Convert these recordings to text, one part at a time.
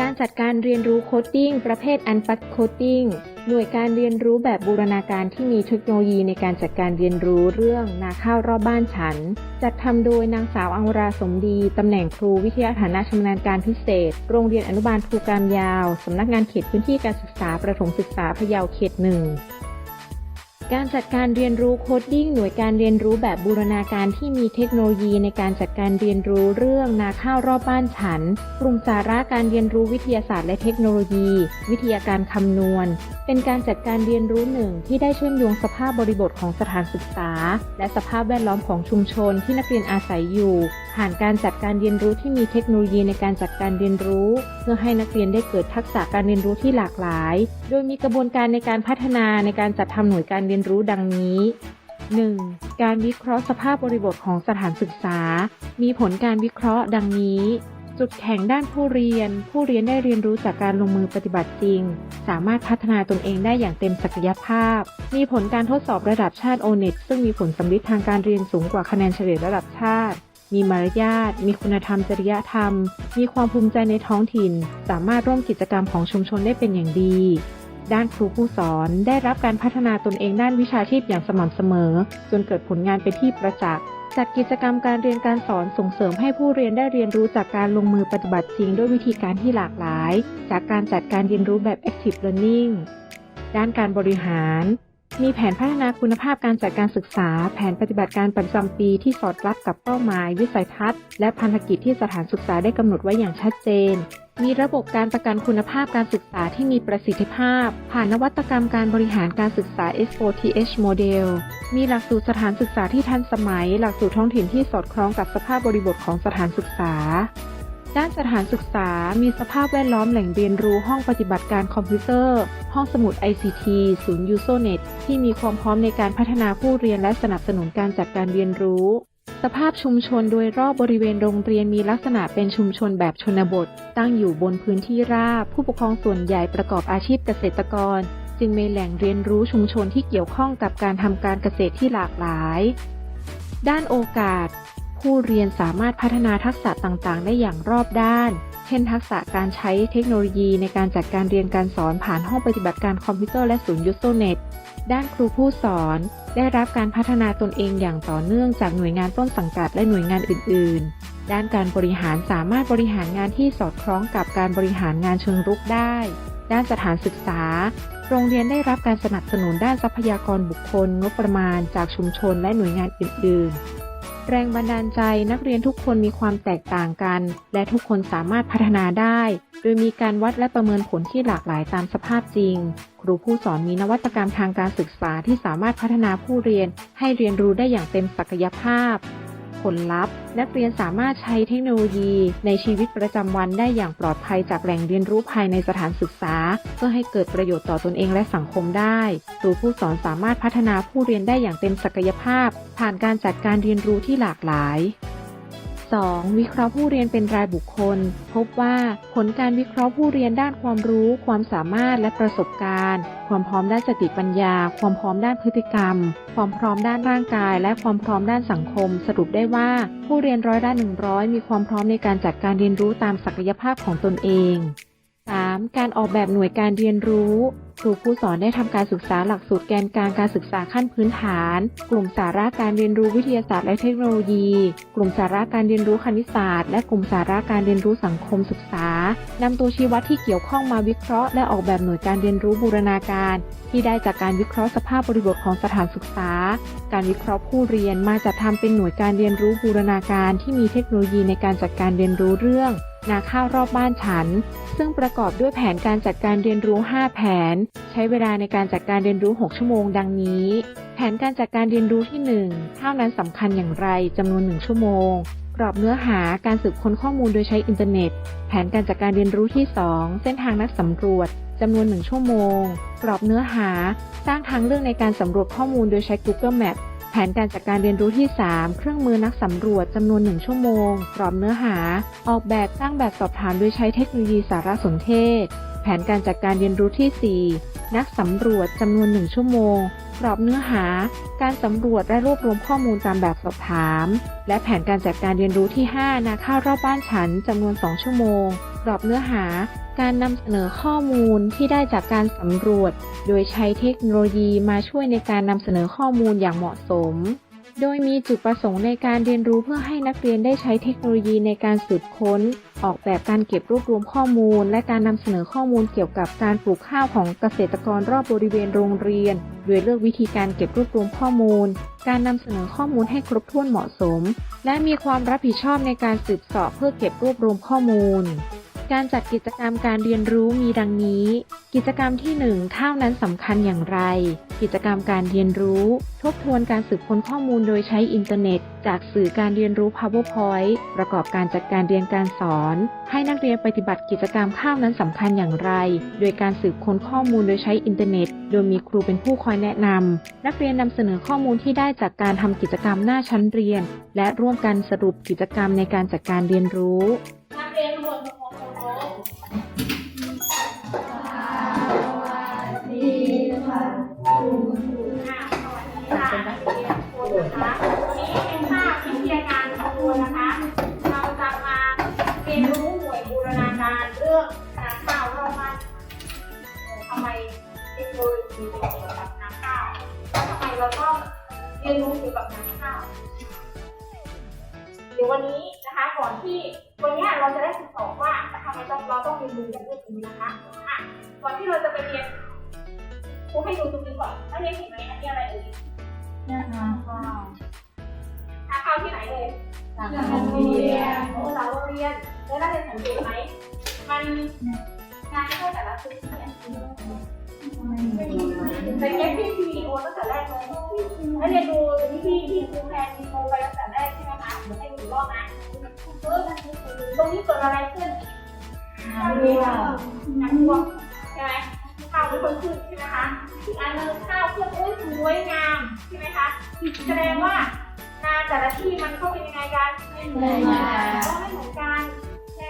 การจัดการเรียนรู้โคดดิ้งประเภทอันพัดโคดดิ้งหน่วยการเรียนรู้แบบบูรณาการที่มีเทคโนโลยีในการจัดการเรียนรู้เรื่องนาข้าวรอบบ้านฉัน จัดทำโดยนางสาวอังราสมดี ตำแหน่งครูวิทยาฐานะชำนาญการพิเศษ โรงเรียนอนุบาลภูกามยาว สำนักงานเขตพื้นที่การศึกษาประถมศึกษาพะเยาเขตหนึ่ง การจัดการเรียนรู้โคดดิ้งหน่วยการเรียนรู้แบบบูรณาการที่มีเทคโนโลยีในการจัดการเรียนรู้เรื่องนาข้าวรอบบ้านฉัน กลุ่มสาระการเรียนรู้วิทยาศาสตร์และเทคโนโลยี วิทยาการคำนวณ เป็นการจัดการเรียนรู้หนึ่งที่ได้เชื่อมโยงสภาพบริบทของสถานศึกษา และสภาพแวดล้อมของชุมชนที่นักเรียนอาศัยอยู่ ผ่านการจัดการเรียนรู้ที่มีเทคโนโลยีในการจัดการเรียนรู้ เพื่อให้นักเรียนได้เกิดทักษะการเรียนรู้ที่หลากหลาย โดยมีกระบวนการในการพัฒนาในการจัดทำหน่วยการเรียนรู้ดังนี้ 1. การวิเคราะห์สภาพบริบทของสถานศึกษา มีผลการวิเคราะห์ดังนี้ จุดแข็งด้านผู้เรียน ผู้เรียนได้เรียนรู้จากการลงมือปฏิบัติจริง สามารถพัฒนาตนเองได้อย่างเต็มศักยภาพ มีผลการทดสอบระดับชาติโอเน็ตซึ่งมีผลสำลิดทางการเรียนสูงกว่าคะแนนเฉลี่ยระดับชาติมีมารยาท มีคุณธรรมจริยธรรม มีความภูมิใจในท้องถิ่น สามารถร่วมกิจกรรมของชุมชนได้เป็นอย่างดี ด้านครูผู้สอนได้รับการพัฒนาตนเองด้านวิชาชีพอย่างสม่ำเสมอ จนเกิดผลงานเป็นที่ประจักษ์จัดกิจกรรมการเรียนการสอนส่งเสริมให้ผู้เรียนได้เรียนรู้จากการลงมือปฏิบัติจริงด้วยวิธีการที่หลากหลาย จากการจัดการเรียนรู้แบบ active learning ด้านการบริหาร มีแผนพัฒนาคุณภาพการจัดการศึกษา แผนปฏิบัติการประจำปีที่สอดรับกับเป้าหมาย วิสัยทัศน์ และพันธกิจที่สถานศึกษาได้กำหนดไว้อย่างชัดเจน มีระบบการประกันคุณภาพการศึกษาที่มีประสิทธิภาพ ผ่านนวัตกรรมการบริหารการศึกษา S4TH Model มีหลักสูตรสถานศึกษาที่ทันสมัย หลักสูตรท้องถิ่นที่สอดคล้องกับสภาพบริบทของสถานศึกษา ด้านสถานศึกษา มีสภาพแวดล้อมแหล่งเรียนรู้ห้องปฏิบัติการคอมพิวเตอร์ ห้องสมุด ICT ศูนย์ USONET ที่มีความพร้อมในการพัฒนาผู้เรียนและสนับสนุนการจัดการเรียนรู้ สภาพชุมชนโดยรอบบริเวณโรงเรียนมีลักษณะเป็นชุมชนแบบชนบท ตั้งอยู่บนพื้นที่ราบ ผู้ปกครองส่วนใหญ่ประกอบอาชีพเกษตรกร จึงมีแหล่งเรียนรู้ชุมชนที่เกี่ยวข้องกับการทำการเกษตรที่หลากหลาย ด้านโอกาส ผู้เรียนสามารถพัฒนาทักษะต่างๆ ได้อย่างรอบด้าน เช่นทักษะการใช้เทคโนโลยีในการจัดการเรียนการสอนผ่านห้องปฏิบัติการคอมพิวเตอร์และศูนย์ยูโซเน็ตด้านครูผู้สอน ได้รับการพัฒนาตนเองอย่างต่อเนื่องจากหน่วยงานต้นสังกัดและหน่วยงานอื่น ๆ ด้านการบริหารสามารถบริหารงานที่สอดคล้องกับการบริหารงานเชิงรุกได้ ด้านสถานศึกษา โรงเรียนได้รับการสนับสนุนด้านทรัพยากรบุคคล งบประมาณจากชุมชนและหน่วยงานอื่น ๆ แรงบันดาลใจนักเรียนทุกคนมีความแตกต่างกัน และทุกคนสามารถพัฒนาได้ โดยมีการวัดและประเมินผลที่หลากหลายตามสภาพจริง ครูผู้สอนมีนวัตกรรมทางการศึกษาที่สามารถพัฒนาผู้เรียนให้เรียนรู้ได้อย่างเต็มศักยภาพ ผลลัพธ์ นักเรียนสามารถใช้เทคโนโลยีในชีวิตประจำวันได้อย่างปลอดภัยจากแหล่งเรียนรู้ภายในสถานศึกษา เพื่อให้เกิดประโยชน์ต่อตนเองและสังคมได้ครูผู้สอนสามารถพัฒนาผู้เรียนได้อย่างเต็มศักยภาพ ผ่านการจัดการเรียนรู้ที่หลากหลาย 2. วิเคราะห์ผู้เรียนเป็นรายบุคคล พบว่าผลการวิเคราะห์ผู้เรียนด้านความรู้ ความสามารถและประสบการณ์ ความพร้อมด้านสติปัญญา ความพร้อมด้านพฤติกรรม ความพร้อมด้านร่างกาย และความพร้อมด้านสังคม สรุปได้ว่า ผู้เรียนร้อยละ100 มีความพร้อมในการจัดการเรียนรู้ตามศักยภาพของตนเอง 3. การออกแบบหน่วยการเรียนรู้ ครูผู้สอนได้ทำการศึกษาหลักสูตรแกนกลางการศึกษาขั้นพื้นฐาน กลุ่มสาระการเรียนรู้วิทยาศาสตร์และเทคโนโลยี กลุ่มสาระการเรียนรู้คณิตศาสตร์ และกลุ่มสาระการเรียนรู้สังคมศึกษานำตัวชี้วัดที่เกี่ยวข้องมาวิเคราะห์และออกแบบหน่วยการเรียนรู้บูรณาการ ที่ได้จากการวิเคราะห์สภาพบริบทของสถานศึกษา การวิเคราะห์ผู้เรียนมาจัดทำเป็นหน่วยการเรียนรู้บูรณาการที่มีเทคโนโลยีในการจัดการเรียนรู้เรื่อง นาข้าวรอบบ้านฉัน ซึ่งประกอบด้วยแผนการจัดการเรียนรู้ 5 แผน ใช้เวลาในการจัดการเรียนรู้ 6 ชั่วโมงดังนี้ แผนการจัดการเรียนรู้ที่1เท่านั้นสำคัญอย่างไรจำนวน 1 ชั่วโมง กรอบเนื้อหาการสืบค้นข้อมูลโดยใช้อินเทอร์เน็ต แผนการจัดการเรียนรู้ที่ 2 เส้นทางนักสำรวจจำนวน 1 ชั่วโมง กรอบเนื้อหา สร้างทางเลือกในการสำรวจข้อมูลโดยใช้ Google Map แผนการจัดการเรียนรู้ที่ 3 เครื่องมือนักสำรวจจำนวน 1 ชั่วโมงกรอมเนื้อหา ออกแบบสร้างแบบสอบถามโดยใช้เทคโนโลยีสารสนเทศ แผนการจัดการเรียนรู้ที่ 4 นักสำรวจจำนวน 1 ชั่วโมง กรอบเนื้อหา การสำรวจและรวบรวมข้อมูลตามแบบสอบถาม และแผนการจัดการเรียนรู้ที่ 5 นาข้าวรอบบ้านฉันจำนวน 2 ชั่วโมง กรอบเนื้อหา การนำเสนอข้อมูลที่ได้จากการสำรวจ โดยใช้เทคโนโลยีมาช่วยในการนำเสนอข้อมูลอย่างเหมาะสม โดยมีจุดประสงค์ในการเรียนรู้เพื่อให้นักเรียนได้ใช้เทคโนโลยีในการสืบค้น ออกแบบการเก็บรวบรวมข้อมูล และการนำเสนอข้อมูลเกี่ยวกับการปลูกข้าวของเกษตรกรรอบบริเวณโรงเรียน โดยเลือกวิธีการเก็บรวบรวมข้อมูล การนำเสนอข้อมูลให้ครบถ้วนเหมาะสม และมีความรับผิดชอบในการสืบเสอบเพื่อเก็บรวบรวมข้อมูลการจัดกิจกรรมการเรียนรู้มีดังนี้ กิจกรรมที่ 1 ข้าวนั้นสำคัญอย่างไรกิจกรรมการเรียนรู้ ทบทวนการสืบค้นข้อมูลโดยใช้อินเทอร์เน็ต จากสื่อการเรียนรู้ PowerPoint ประกอบการจัดการเรียนการสอน ให้นักเรียนปฏิบัติกิจกรรมข้าวนั้นสำคัญอย่างไร โดยการสืบค้นข้อมูลโดยใช้อินเทอร์เน็ต โดยมีครูเป็นผู้คอยแนะนำนักเรียนนำเสนอข้อมูลที่ได้จากการทำกิจกรรมหน้าชั้นเรียน และร่วมกันสรุปกิจกรรมในการจัดการเรียนรู้ นาข้าวแล้วทำไมเราต้องเรียนรู้เกี่ยวกับนาข้าวเดี๋ยววันนี้นะคะก่อนที่วันนี้เราจะได้ศึกษาว่าทำไมต้องเราต้องเรียนรู้เรื่องนี้นะคะอะก่อนที่เราจะไปเรียนครูให้ดูตรงนี้ก่อนนักเรียนเห็นไหมอันนี้อะไรเอ่ยนะคะข้าวทางเข้าที่ไหนเลยหลังโรงเรียนโอ้หลังโรงเรียนแล้วนักเรียนสังเกตไหมมันงานเข้าแต่ละพื้นที่เนี่ ยเป็นเก็บที่ทีโอตั้งแต่แรกเลยนักเรียนดูที่ที่ที่ครูแพนมีโมไปตั้งแต่แรกใช่ไหมคะเดี๋ยวให้ดูอีกรอบนะเออตรงนี้เกิดอะไรขึ้นน้ำเรียน้ำท่วมใช่ไหมข้าวเป็นคนขึ้นใช่ไหมคะอีกอันหนึงข้าวขึ้นอุ้ยสวยงามใช่ไหมคะแสดงว่านาแต่ละที่มันก็เป็นยังไงกันไม่เหมือนกันก็ไม่เหมือนกัน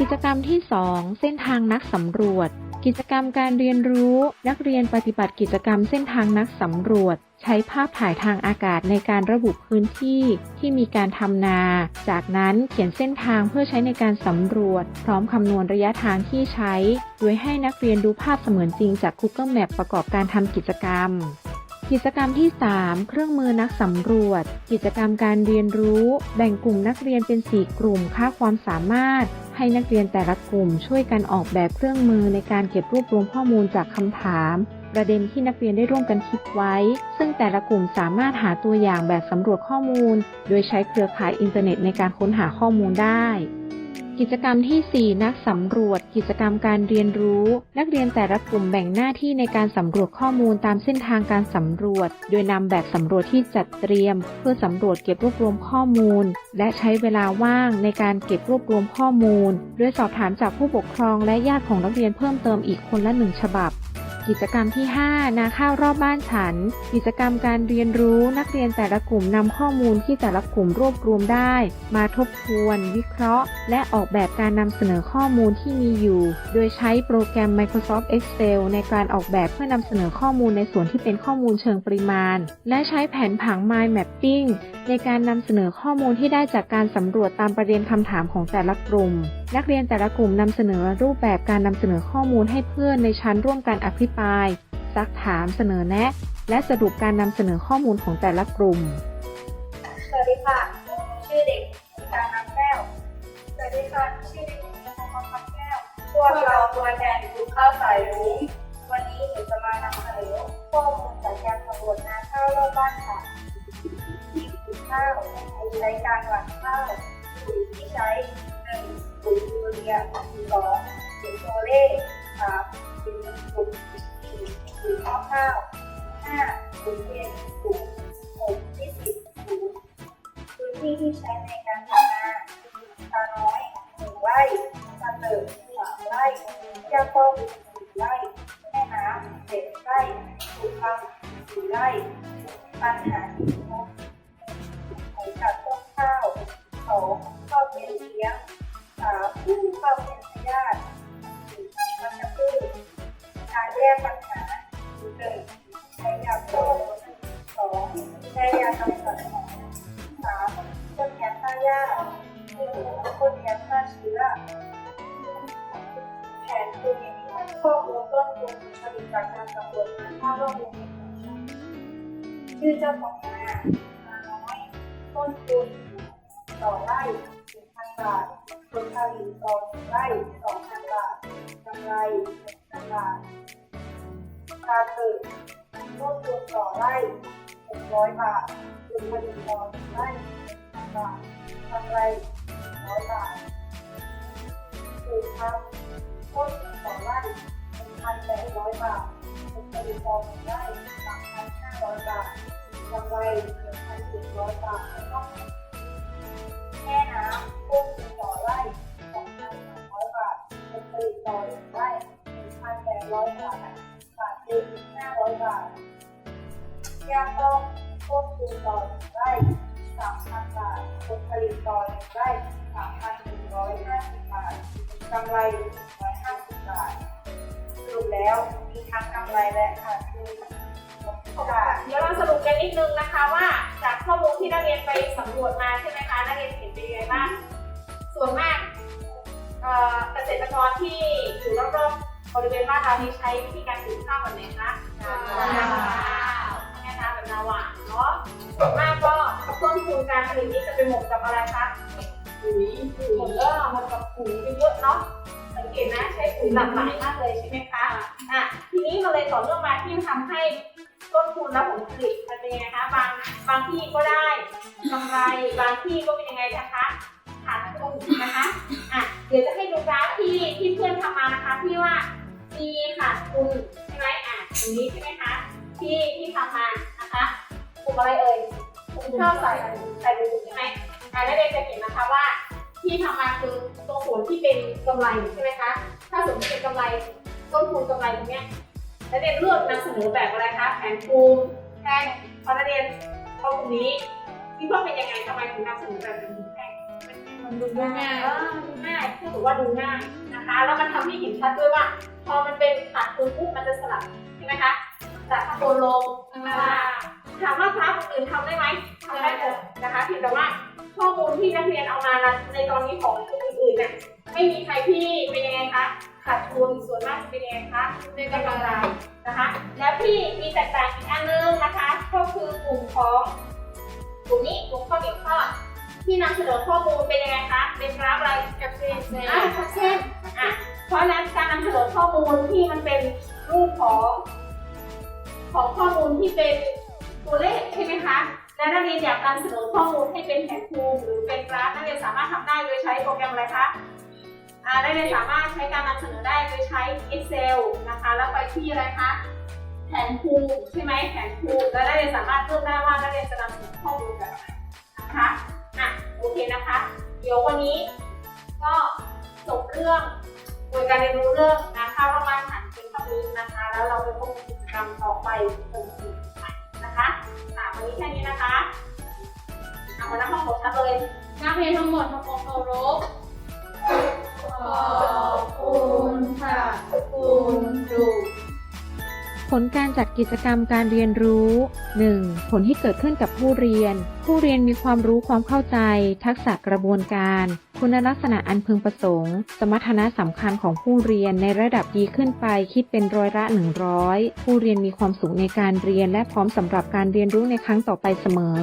กิจกรรมที่ 2 เส้นทางนักสำรวจ กิจกรรมการเรียนรู้ นักเรียนปฏิบัติกิจกรรมเส้นทางนักสำรวจ ใช้ภาพถ่ายทางอากาศในการระบุพื้นที่ที่มีการทำนา จากนั้นเขียนเส้นทางเพื่อใช้ในการสำรวจ พร้อมคำนวณระยะทางที่ใช้ โดยให้นักเรียนดูภาพเสมือนจริงจาก Google Map ประกอบการทำกิจกรรม กิจกรรมที่ 3 เครื่องมือนักสำรวจ กิจกรรมการเรียนรู้ แบ่งกลุ่มนักเรียนเป็น 4 กลุ่มค่าความสามารถ ให้นักเรียนแต่ละกลุ่มช่วยกันออกแบบเครื่องมือในการเก็บรวบรวมข้อมูลจากคำถาม ประเด็นที่นักเรียนได้ร่วมกันคิดไว้ ซึ่งแต่ละกลุ่มสามารถหาตัวอย่างแบบสำรวจข้อมูล โดยใช้เครือข่ายอินเทอร์เน็ตในการค้นหาข้อมูลได้ กิจกรรมทีสี่ 4 นักสำรวจ กิจกรรมการเรียนรู้ นักเรียนแต่ละกลุ่มแบ่งหน้าที่ในการสำรวจข้อมูลตามเส้นทางการสำรวจ โดยนำแบบสำรวจที่จัดเตรียม เพื่อสำรวจเก็บรวบรวมข้อมูล และใช้เวลาว่างในการเก็บรวบรวมข้อมูล โดยสอบถามจากผู้ปกครองและญาติของนักเรียนเพิ่มเติมอีกคนละหนึ่งฉบับ กิจกรรมที่ 5 นาข้าวรอบบ้านฉัน กิจกรรมการเรียนรู้นักเรียนแต่ละกลุ่มนำข้อมูลที่แต่ละกลุ่มรวบรวมได้ มาทบทวน วิเคราะห์ และออกแบบการนำเสนอข้อมูลที่มีอยู่ โดยใช้โปรแกรม Microsoft Excel ในการออกแบบเพื่อนำเสนอข้อมูลในส่วนที่เป็นข้อมูลเชิงปริมาณ และใช้แผนผัง Mind Mapping ในการนำเสนอข้อมูลที่ได้จากการสำรวจตามประเด็นคำถามของแต่ละกลุ่มนักเรียนแต่ละกลุ่มนำเสนอรูปแบบการนำเสนอข้อมูลให้เพื่อนในชั้นร่วมกันอภิปราย ซักถามเสนอแนะ และสรุปการนำเสนอข้อมูลของแต่ละกลุ่ม สวัสดีค่ะ ชื่อเด็กการนำแก้ว สวัสดีค่ะ ชื่อเด็กหญิงนภพรแก้ว พวกเราตัวแทนกลุ่มข้าวสายรุ้งวันนี้หนูจะมานำเสนอข้อมูลจากการสำรวจนาข้าวรอบบ้านค่ะที่ปลูกข้าวใช้การหว่านข้าวปุ๋ยที่ใช้ ยยูเรียสองปุ๋ยโซเล่สามปุ๋ยปุ๋ยสี่ปุ๋ยข้าวข้าวห้าปุ๋ยเย็นปุ๋ยหกที่สิบปุ๋ยพื้นที่ที่ใช้ในการทำนาตาน้อยหนึ่งไร่ตาเติบสามไร่ยาป้องสี่ไร่แม่น้ำเจ็ดไร่สุพรรณสี่ไร่ปัญหา จ้าของนานาน้อย ต้นทุนต่อไร่1,000บาทผลผลิตต่อหนึ่งไร่2,000บาทกำไร1,000บาทการเกิดต้นทุนต่อไร่600บาทผลผลิตต่อไร่1,000บาทกำไร100บาทปลูกทำต้นทุนต่อไร่1,800บาทผลผลิตต่อหนึ่งไร่3,500บาทกำไร 1,700 บาทต้องแม่น้ำต้นทุนต่อไร่2,300 บาทผลผลิตต่อหนึ่งไร่1,800 บาทขาดทุน500 บาทยางต้มต้นทุนต่อหนึ่งไร่สามพันบาทผลิตต่อหนึ่งไร่สามพันหนึ่งร้อยห้าสิบบาทกำไรหนึ่งร้อยห้าสิบบาทสรุปแล้วมีทั้งกำไรและขาดทุน กันนิดนึงนะคะว่าจากข้อมูลที่นักเรียนไปสำรวจมาใช่ไหมคะนักเรียนเห็นเป็นยังไงบ้างส่วนมากเอ่อเกษตรกรที่อยู่รอบๆบริเวณบ้านเรานี่ใช้วิธีการปลูกข้าวแบบไหนคะนาข้าวใช่ไหมคะแบบนาหวานเนาะส่วนมากก็ต้นทุนการผลิตนี้จะเป็นหมกกับอะไรคะปุ๋ยหมกเออหมกกับปุ๋ยเยอะๆเนาะสังเกตนะใช้ปุ๋ยหลากหลายมากเลยใช่ไหมคะอะทีนี้มันเลยต่อเนื่องมาที่ทำให้ ต้นทุนและผลผลิตมันเป็นยังไงคะบางบางที่ก็ได้กำไรบางที่ก็เป็นยังไงนะคะขาดทุนนะคะอะเดี๋ยวจะให้ดูกราฟที่ที่เพื่อนทำมานะคะที่ว่ามีขาดทุนใช่ไหมอะตรงนี้ใช่ไหมคะที่ที่ทำมานะคะกลุ่มอะไรเอ่ยกลุ่มข้าวใส่ใส่ดูใช่ไหมอะแล้วเด็กจะเห็นนะคะว่าที่ทำมาคือตรงผลที่เป็นกำไรใช่ไหมคะถ้าสมมติเป็นกำไรต้นทุนกำไรตรงเนี้ย นักเรียนเลือกนำเสนอแบบอะไรคะแผนภูมิแท่งพอนักเรียนเข้าตรงนี้คิดว่าเป็นยังไงทำไมถึงนำเสนอแบบเป็นภูมิแท่งมันดูง่ายเออดูง่ายถ้าถือว่าดูง่ายนะคะ แล้วมันทำให้เห็นชัดด้วยว่า พอมันเป็นขาดทุนปุ๊บมันจะสลับใช่ไหมคะจากข้างบนลงข้างล่างถามว่าคลาสอื่นทำได้ไหมทำได้หมดนะคะเพียงแต่ว่าข้อมูลที่นักเรียนเอามาในตอนนี้ของคนอื่นๆเนี่ยไม่มีใครที่เป็นยังไงคะขาดทุนส่วนมากจะเป็นยังไงคะในกำไร นะคะ แล้วที่มีแตกต่างอีกอันนึงนะคะ ก็คือกลุ่มของกลุ่มนี้กลุ่มข้าวเหนียวทอดที่นำเสนอข้อมูลเป็นยังไงคะ เป็นกราฟอะไรกับเส้นอะกับเส้นอะเพราะฉะนั้นการนำเสนอข้อมูลที่มันเป็นรูปของ ของข้อมูลที่เป็นตัวเลขใช่ไหมคะ และนักเรียนอยากนำเสนอข้อมูลให้เป็นแผนภูมิหรือเป็นกราฟนักเรียนสามารถทำได้โดยใช้โปรแกรมอะไรคะอ่า ได้เลยสามารถใช้การนำเสนอได้โดยใช้ Excel นะคะ แล้วไปที่อะไรคะแผนภูมิใช่ไหมแผนภูมิแล้วได้เลยสามารถเลือกได้ว่านักเรียนจะนำเสนอข้อมูลแบบไหนนะคะอะโอเคนะคะ เดี๋ยววันนี้ก็จบเรื่องโดยการเรียนรู้เรื่องนาข้าวรอบบ้านหันเป็นคำนี้นะคะ แล้วเราไปพบกิจกรรมต่อไปตรงอื่นนะคะอะวันนี้แค่นี้นะคะเอาหน้าห้องผมทักเลยนักเรียนทั้งหมดทำความเคารพ ขอบคุณค่ะคุณครูผลการจัดกิจกรรมการเรียนรู้ 1. ผลที่เกิดขึ้นกับผู้เรียน ผู้เรียนมีความรู้ความเข้าใจ ทักษะกระบวนการ คุณลักษณะอันพึงประสงค์ สมรรถนะสำคัญของผู้เรียนในระดับดีขึ้นไปคิดเป็นร้อยละ 100 ผู้เรียนมีความสุขในการเรียนและพร้อมสำหรับการเรียนรู้ในครั้งต่อไปเสมอ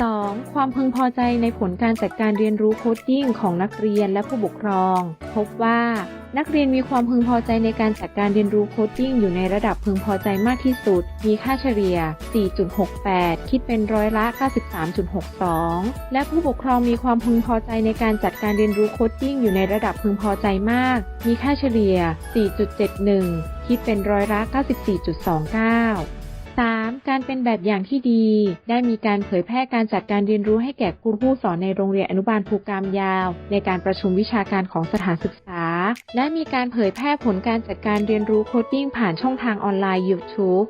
2. ความพึงพอใจในผลการจัดการเรียนรู้โคดดิ้งของนักเรียนและผู้ปกครอง พบว่านักเรียนมีความพึงพอใจในการจัดการเรียนรู้โคดดิ้งอยู่ในระดับพึงพอใจมากที่สุด มีค่าเฉลี่ย 4.68 คิดเป็นร้อยละ 93.62 และผู้ปกครองมีความพึงพอใจในการจัดการเรียนรู้โคดดิ้งอยู่ในระดับพึงพอใจมาก มีค่าเฉลี่ย 4.71 คิดเป็นร้อยละ 94.29 3. การเป็นแบบอย่างที่ดี ได้มีการเผยแพร่การจัดการเรียนรู้ให้แก่ครูผู้สอนในโรงเรียนอนุบาลภูกามยาว ในการประชุมวิชาการของสถานศึกษา และมีการเผยแพร่ผลการจัดการเรียนรู้โคดดิ้งผ่านช่องทางออนไลน์ YouTube